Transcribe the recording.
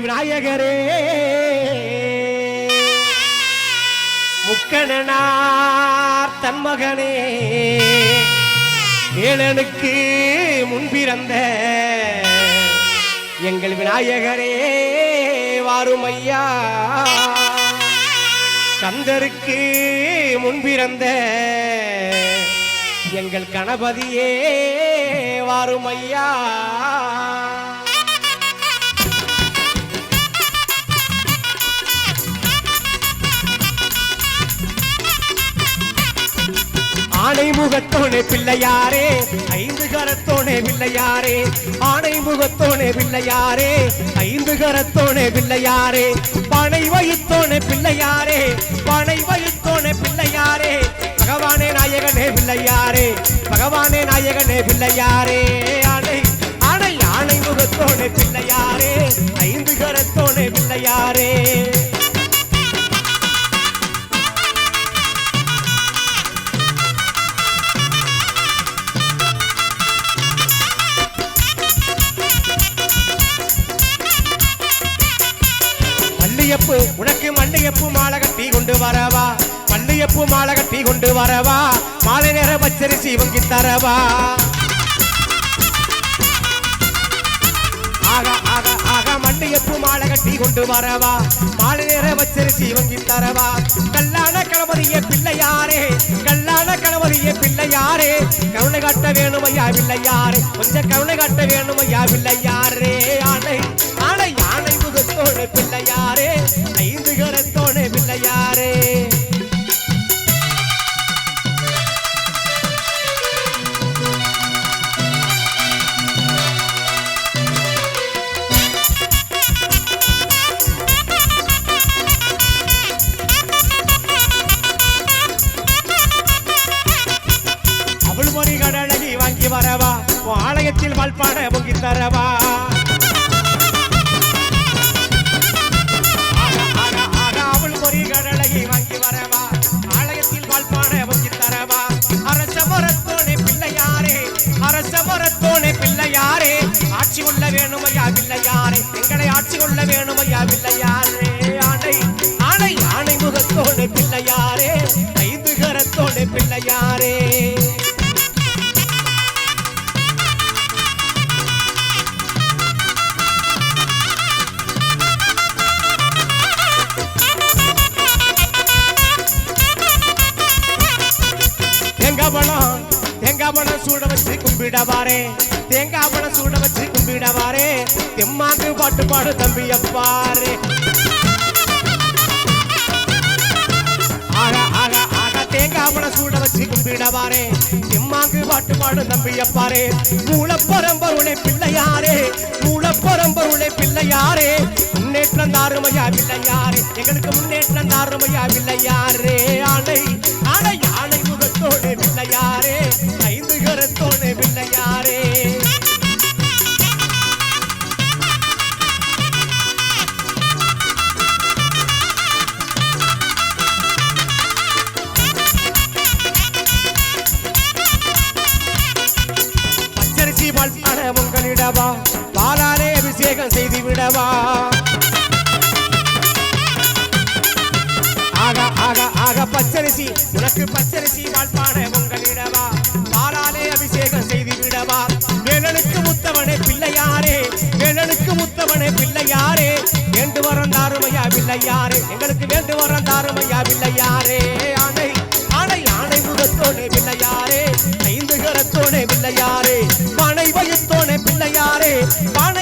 விநாயகரே. முக்கணனார் தன்மகனே. வேலனுக்கு முன்பிறந்த எங்கள் விநாயகரே வாரும் ஐயா கந்தருக்கு முன்பிறந்த எங்கள் கணபதியே வாரும் ஐயா ஆனை முகத்தோனே பிள்ளையாரே ஐந்து கரத்தோனே பிள்ளையாரே ஆனை முகத்தோனே பிள்ளையாரே ஐந்து கரத்தோனே பிள்ளையாரே பனை வயித்தோனே பிள்ளையாரே பனை வயித்தோனே பிள்ளையாரே பகவானே நாயகனே பிள்ளையாரே பகவானே நாயகனே பிள்ளையாரே ஆனை ஆனை ஆனை முகத்தோனே பிள்ளையாரே ஐந்து கரத்தோனே பிள்ளையாரே. மல்லியப்பு உனக்கு மல்லியப்பு மாலை கட்டி கொண்டு வரவா? மல்லியப்பு மாலை கட்டி கொண்டு வரவா? மாலை நேர பச்சரிசி வங்கி தரவா? ஆக ஆக ஆக மல்லியப்பு மாலை கட்டி கொண்டு வரவா? மாலை நேர பச்சரிசி வங்கி தரவா? கல்லான கணபதிய பிள்ளையாரே கல்லான கணபதிய பிள்ளையாரே. கருணை காட்ட வேணும் ஐயா பிள்ளையாரே கொஞ்சம் கருணை காட்ட வேணும் ஐயா பிள்ளையாரே ஆனை ஆனையா யானை பிள்ளையாரே ஐந்து கரத்தோட பிள்ளையாரே. அவள் மணி கடலகி வாங்கி வரவா? உன் ஆலயத்தில் வாழ்பாட பொங்கி தரவா அரச மரத்தோனே பிள்ளையாரே. ஆட்சி கொள்ள வேணுமையா பிள்ளையாரே எங்களை ஆட்சி கொள்ள வேணுமையா பிள்ளையாரே ஆணை ஆணை ஆணை முகத்தோனே பிள்ளையாரே. ஐந்து கரத்தோனே பிள்ளையாரே தேங்காய் பழம் சூட வச்சு கும்பிடவாரே. தேங்காய் பழம் சூட வச்சு கும்பிடவாரே. தெம்மாக்கு பாட்டு பாடு தம்பி அப்பாரு. ஆக ஆக ஆக தேங்காய் பழம் சூட வச்சு கும்பிடவாரே. தெம்மாக்கு பாட்டு பாடு தம்பி அப்பாரே. மூலப்பரம்பருளை பிள்ளையாரே. மூலப்பரம்பருளை பிள்ளையாரே. முன்னேற்றம் தாருமையா பிள்ளையாரே. எங்களுக்கு முன்னேற்றம் தாருமையா பிள்ளையாரே. ஆணை ஆணை ஆணை முகத்தோடு பிள்ளையாரே. பிள்ளையாரே பச்சரிசி பால்பான உங்களிடவா? பாலாலே அபிஷேகம் செய்து விடவா? ஆக ஆக ஆக பச்சரிசி. உனக்கு பச்சரிசி பால்பான உங்கள் தாருமையா பிள்ளையாரே எங்களுக்கு வேண்டு வரம் தாருமையா பிள்ளையாரே ஆனை ஆனை ஆனை முகத்தோனே பிள்ளையாரே ஐந்து கரத்தோனே பிள்ளையாரே பனை வயத்தோனே பிள்ளையாரே பனை